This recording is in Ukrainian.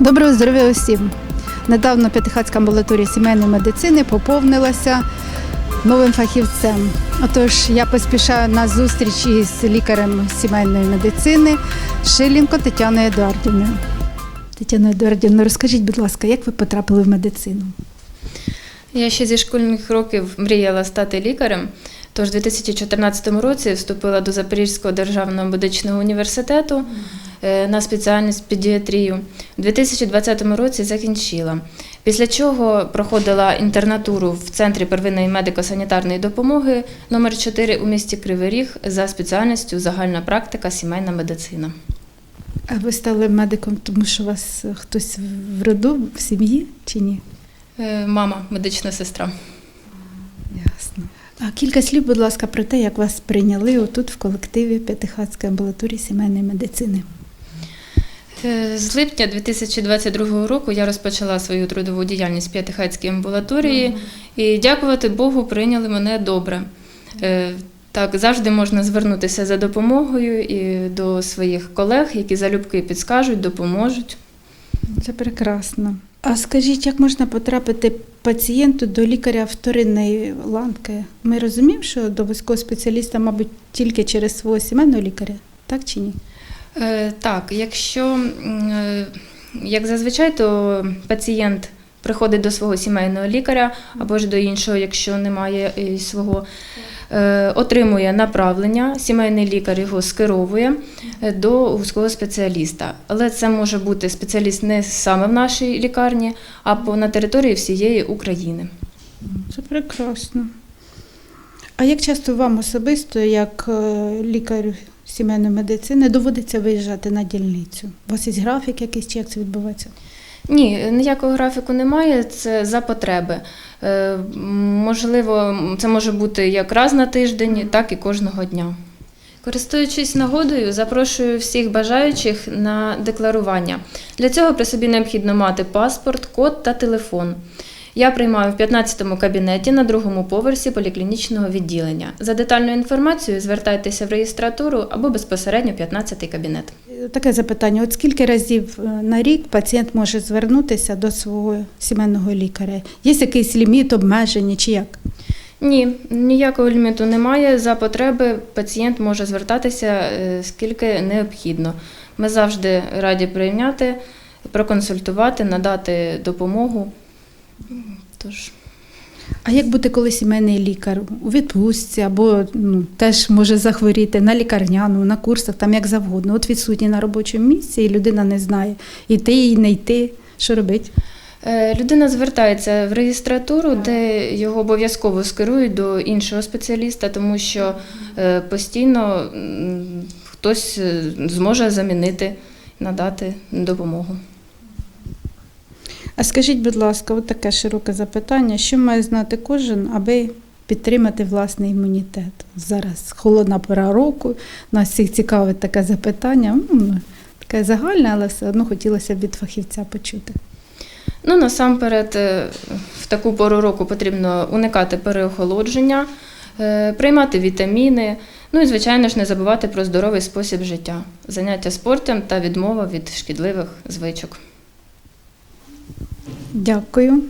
Доброго здоров'я усім! Недавно П'ятихатська амбулаторія сімейної медицини поповнилася новим фахівцем. Отож, я поспішаю на зустріч із лікарем сімейної медицини Шилінко Тетяною Едуардівною. Тетяна Едуардівна, розкажіть, будь ласка, як ви потрапили в медицину? Я ще зі школьних років мріяла стати лікарем. Тож у 2014 році вступила до Запорізького державного медичного університету е, на спеціальність педіатрію. У 2020 році закінчила. Після чого проходила інтернатуру в центрі первинної медико-санітарної допомоги номер 4 у місті Кривий Ріг за спеціальністю загальна практика сімейна медицина. А ви стали медиком, тому що у вас хтось в роду, в сім'ї чи ні? Е, Мама, медична сестра. А кілька слів, будь ласка, про те, як вас прийняли отут в колективі П'ятихатської амбулаторії сімейної медицини. Е, З липня 2022 року я розпочала свою трудову діяльність в П'ятихатській амбулаторії і дякувати Богу, прийняли мене добре. Е, Так, завжди можна звернутися за допомогою і до своїх колег, які залюбки підскажуть, допоможуть. Це прекрасно. А скажіть, як можна потрапити пацієнту до лікаря вторинної ланки? Ми розуміємо, що до вузького спеціаліста, мабуть, тільки через свого сімейного лікаря, так чи ні? Е, Так, якщо е, як зазвичай, то пацієнт приходить до свого сімейного лікаря або ж до іншого, якщо немає е, свого, отримує направлення, сімейний лікар його скеровує е, до вузького спеціаліста. Але це може бути спеціаліст не саме в нашій лікарні, а на території всієї України. Це прекрасно. А як часто вам особисто, як е, лікарю сімейної медицини, доводиться виїжджати на дільницю? У вас є графік якийсь, чи як це відбувається? Ні, ніякого графіку немає. Це за потреби. Е, Можливо, це може бути як раз на тиждень, так і кожного дня. Користуючись нагодою, запрошую всіх бажаючих на декларування. Для цього при собі необхідно мати паспорт, код та телефон. Я приймаю в 15-му кабінеті на другому поверсі поліклінічного відділення. За детальною інформацією звертайтеся в реєстратуру або безпосередньо 15-й кабінет. Таке запитання: от скільки разів е, на рік пацієнт може звернутися до свого сімейного лікаря? Є якийсь ліміт, обмеження чи як? Ні, ніякого ліміту немає. За потреби пацієнт може звертатися е, скільки необхідно. Ми завжди раді прийняти, проконсультувати, надати допомогу. Тож. А як бути, коли сімейний лікар у відпустці або ну, теж може захворіти на лікарняну, на курсах, там як завгодно, от відсутній на робочому місці, і людина не знає, йти і не йти, що робити? Е, Людина звертається в реєстратуру, де його обов'язково скерують до іншого спеціаліста, тому що е, постійно хтось е, зможе замінити, надати допомогу. А скажіть, будь ласка, от таке широке запитання: що має знати кожен, аби підтримати власний імунітет? Зараз холодна пора року, нас всіх цікавить таке запитання. Ну, таке загальне, але все одно хотілося б від фахівця почути. Ну, насамперед, е, в таку пору року потрібно уникати переохолодження, е, приймати вітаміни, ну і, звичайно ж, не забувати про здоровий спосіб життя, заняття спортом та відмова від шкідливих звичок. Дякую.